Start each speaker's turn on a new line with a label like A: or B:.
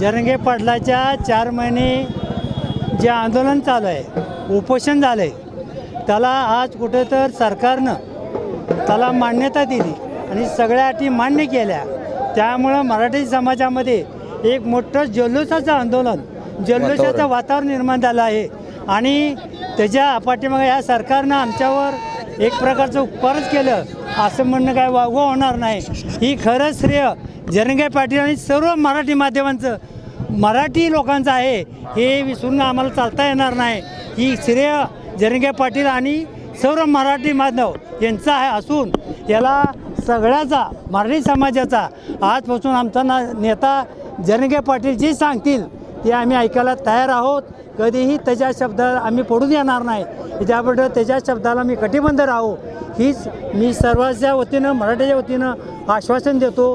A: जरंगे पाटलाच्या चार महिने जे आंदोलन चालू आहे उपोषण झालं आहे त्याला आज कुठं तर सरकारनं त्याला मान्यता दिली आणि सगळ्या अटी मान्य केल्या. त्यामुळं मराठी समाजामध्ये एक मोठं जल्लोषाचं आंदोलन जल्लोषाचं वातावरण. निर्माण झालं आहे. आणि त्याच्या पाठीमागे या सरकारनं आमच्यावर एक प्रकारचं उपकारच केलं असं म्हणणं काय वागवं होणार नाही. ही खरं श्रेय जरंगे पाटील आणि सर्व मराठी माध्यमांचं मराठी लोकांचं आहे हे विसरून आम्हाला चालता येणार नाही. ही श्रेय जरंगे पाटील आणि सर्व मराठी माधव यांचा आहे असून याला सगळ्याचा मराठी समाजाचा आजपासून आमचा ना नेता जरंगे पाटील जे सांगतील ते आम्ही ऐकायला तयार आहोत. कधीही त्याच्या शब्दाला आम्ही पडून येणार नाही. त्याबद्दल त्याच्या शब्दाला मी कटिबंध राहू. हीच मी सर्वांच्या वतीनं मराठीच्या वतीनं आश्वासन देतो.